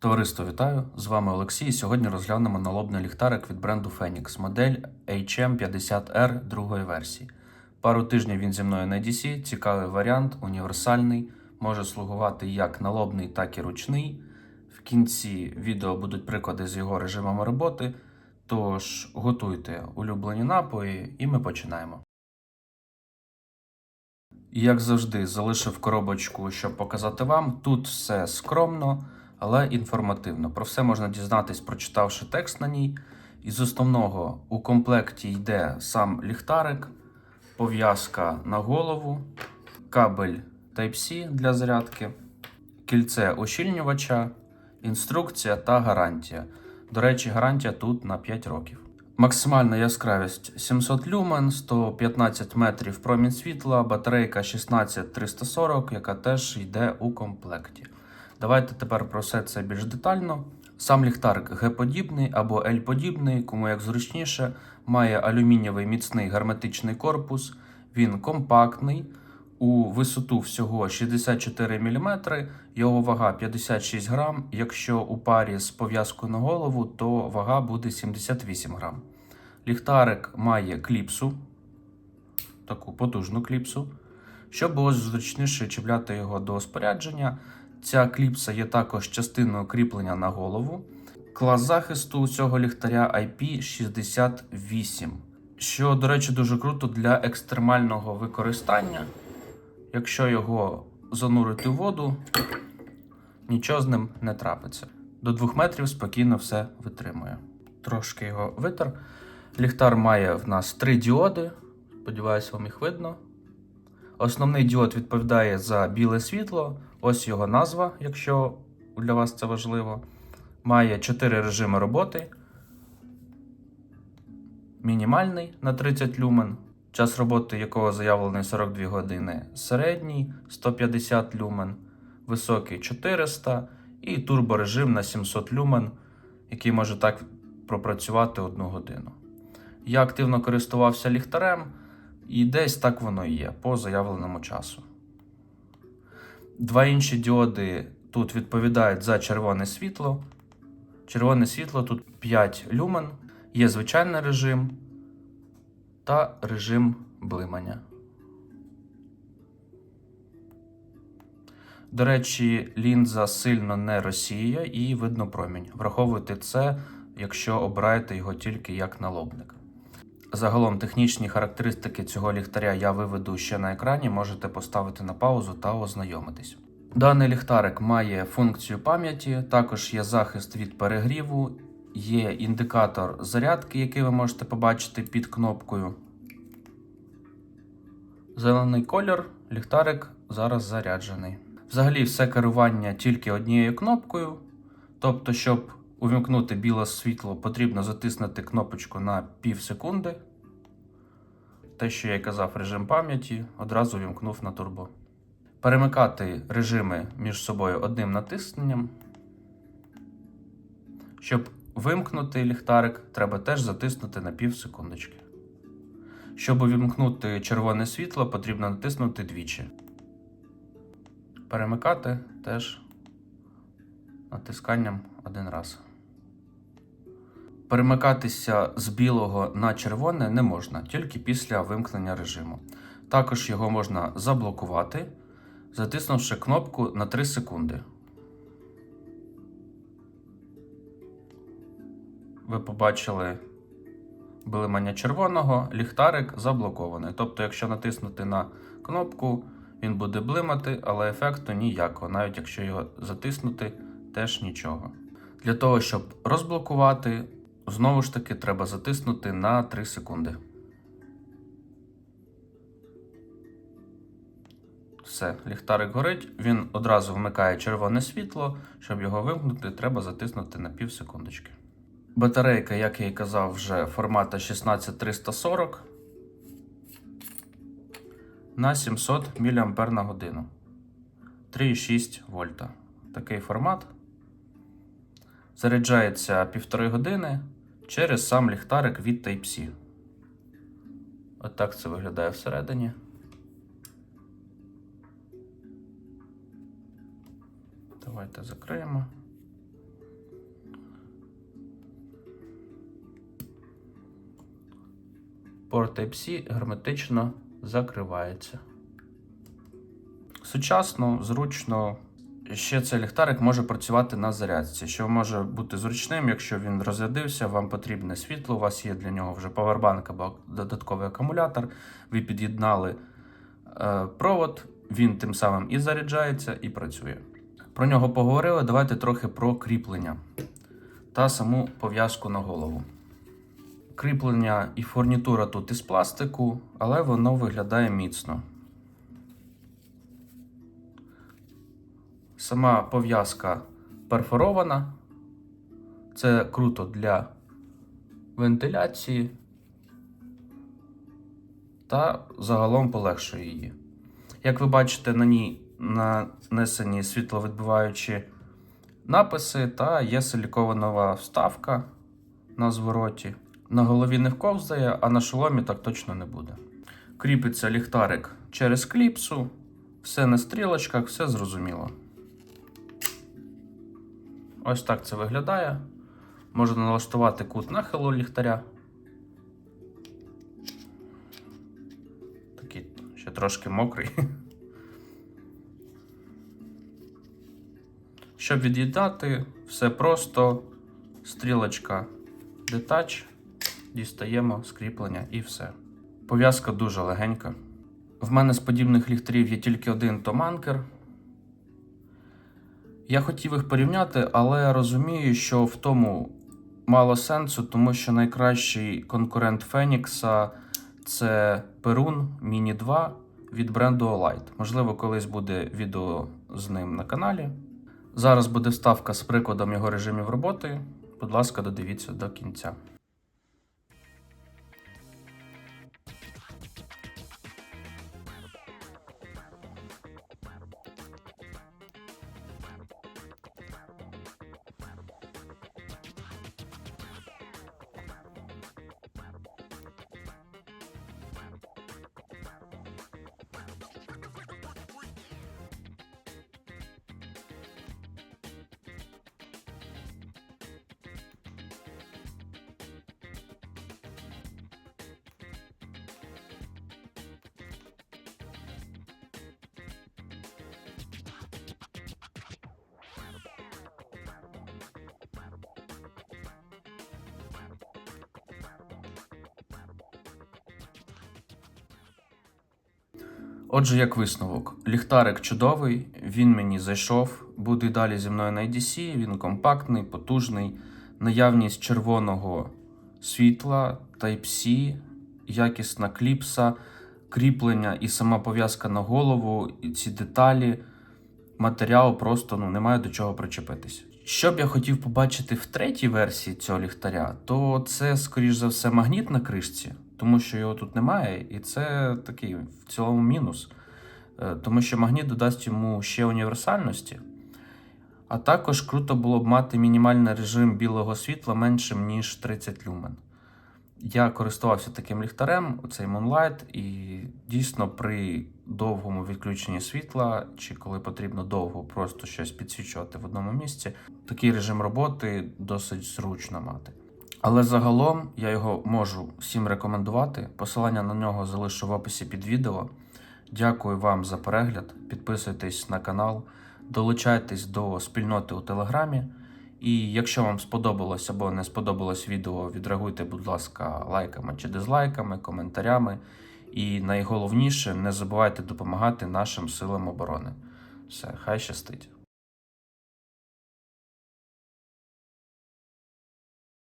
Товариство, вітаю! З вами Олексій. Сьогодні розглянемо налобний ліхтарик від бренду Phoenix, модель HM50R другої версії. Пару тижнів він зі мною на DC, цікавий варіант, універсальний, може слугувати як налобний, так і ручний. В кінці відео будуть приклади з його режимами роботи. Тож готуйте улюблені напої, і ми починаємо. Як завжди, залишив коробочку, щоб показати вам. Тут все скромно, але інформативно. Про все можна дізнатись, прочитавши текст на ній. Із основного у комплекті йде сам ліхтарик, пов'язка на голову, кабель Type-C для зарядки, кільце ощільнювача, інструкція та гарантія. До речі, гарантія тут на 5 років. Максимальна яскравість 700 люмен, 115 метрів промінь світла, батарейка 16340, яка теж йде у комплекті. Давайте тепер про все це більш детально. Сам ліхтарик Г-подібний або L-подібний, кому як зручніше, має алюмінієвий міцний герметичний корпус. Він компактний, у висоту всього 64 мм, його вага 56 грам. Якщо у парі з пов'язкою на голову, то вага буде 78 грам. Ліхтарик має кліпсу, таку потужну кліпсу. Щоб було зручніше чіпляти його до спорядження, ця кліпса є також частиною кріплення на голову. Клас захисту цього ліхтаря IP68, що, до речі, дуже круто для екстремального використання. Якщо його занурити в воду, нічого з ним не трапиться. До 2 метрів спокійно все витримує. Трошки його витер. Ліхтар має в нас три діоди. Сподіваюсь, вам їх видно. Основний діод відповідає за біле світло. Ось його назва, якщо для вас це важливо. Має 4 режими роботи. Мінімальний на 30 люмен. Час роботи якого заявлений 42 години. Середній 150 люмен, високий 400 і турборежим на 700 люмен, який може так пропрацювати одну годину. Я активно користувався ліхтарем, і десь так воно і є по заявленому часу. Два інші діоди тут відповідають за червоне світло. Червоне світло тут 5 люмен, є звичайний режим та режим блимання. До речі, лінза сильно не розсіює і видно промінь. Враховуйте це, якщо обираєте його тільки як налобник. Загалом технічні характеристики цього ліхтаря я виведу ще на екрані, можете поставити на паузу та ознайомитись. Даний ліхтарик має функцію пам'яті, також є захист від перегріву, є індикатор зарядки, який ви можете побачити під кнопкою. Зелений колір, ліхтарик зараз заряджений. Взагалі, все керування тільки однією кнопкою. Тобто, щоб увімкнути біле світло, потрібно затиснути кнопочку на пів секунди. Те, що я й казав, режим пам'яті, одразу вімкнув на турбо. Перемикати режими між собою одним натисненням. Щоб вимкнути ліхтарик, треба теж затиснути на пів секундочки. Щоб увімкнути червоне світло, потрібно натиснути двічі. Перемикати теж натисканням один раз. Перемикатися з білого на червоне не можна, тільки після вимкнення режиму. Також його можна заблокувати, затиснувши кнопку на 3 секунди. Ви побачили блимання червоного, ліхтарик заблокований. Тобто, якщо натиснути на кнопку, він буде блимати, але ефекту ніякого, навіть якщо його затиснути, теж нічого. Для того, щоб розблокувати, знову ж таки треба затиснути на 3 секунди. Все, ліхтарик горить, він одразу вмикає червоне світло. Щоб його вимкнути, треба затиснути на пів секундочки. Батарейка, як я і казав, вже формата 16340 на 700 мАч на годину. 3,6 вольта. Такий формат. Заряджається півтори години через сам ліхтарик від Type-C. Отак От це виглядає всередині. Давайте закриємо. Порт Type-C герметично закривається. Сучасно, зручно. Ще цей ліхтарик може працювати на зарядці, що може бути зручним, якщо він розрядився, вам потрібне світло, у вас є для нього вже павербанк або додатковий акумулятор. Ви під'єднали е, провод, він тим самим і заряджається, і працює. Про нього поговорили. Давайте трохи про кріплення та саму пов'язку на голову. Кріплення і фурнітура тут із пластику, але воно виглядає міцно. Сама пов'язка перфорована. Це круто для вентиляції та загалом полегшує її. Як ви бачите, на ній нанесені світловідбиваючі написи та є силікованова вставка на звороті. На голові не вковзає, а на шоломі так точно не буде. Кріпиться ліхтарик через кліпсу, все на стрілочках, все зрозуміло. Ось так це виглядає. Можна налаштувати кут нахилу ліхтаря. Такий ще трошки мокрий. Щоб від'єднати, все просто стрілочка детач, дістаємо скріплення і все. Пов'язка дуже легенька. В мене з подібних ліхтарів є тільки один томанкер. Я хотів їх порівняти, але розумію, що в тому мало сенсу, тому що найкращий конкурент Фенікса це Перун Міні 2 від бренду Olight. Можливо, колись буде відео з ним на каналі. Зараз буде вставка з прикладом його режимів роботи. Будь ласка, додивіться до кінця. Отже, як висновок, ліхтарик чудовий, він мені зайшов, буде й далі зі мною на IDC, він компактний, потужний, наявність червоного світла, Type-C, якісна кліпса, кріплення і сама пов'язка на голову, і ці деталі, матеріал просто ну, немає до чого причепитись. Що б я хотів побачити в третій версії цього ліхтаря, то це, скоріш за все, магніт на кришці, тому що його тут немає, і це такий в цілому мінус. Е, Тому що магніт додасть йому ще універсальності. А також круто було б мати мінімальний режим білого світла меншим, ніж 30 люмен. Я користувався таким ліхтарем, цей Moonlight, і дійсно при довгому відключенні світла, чи коли потрібно довго просто щось підсвічувати в одному місці, такий режим роботи досить зручно мати. Але загалом я його можу всім рекомендувати. Посилання на нього залишу в описі під відео. Дякую вам за перегляд. Підписуйтесь на канал, долучайтесь до спільноти у Телеграмі. І якщо вам сподобалось або не сподобалось відео, відреагуйте, будь ласка, лайками чи дизлайками, коментарями. І найголовніше, не забувайте допомагати нашим силам оборони. Все, хай щастить!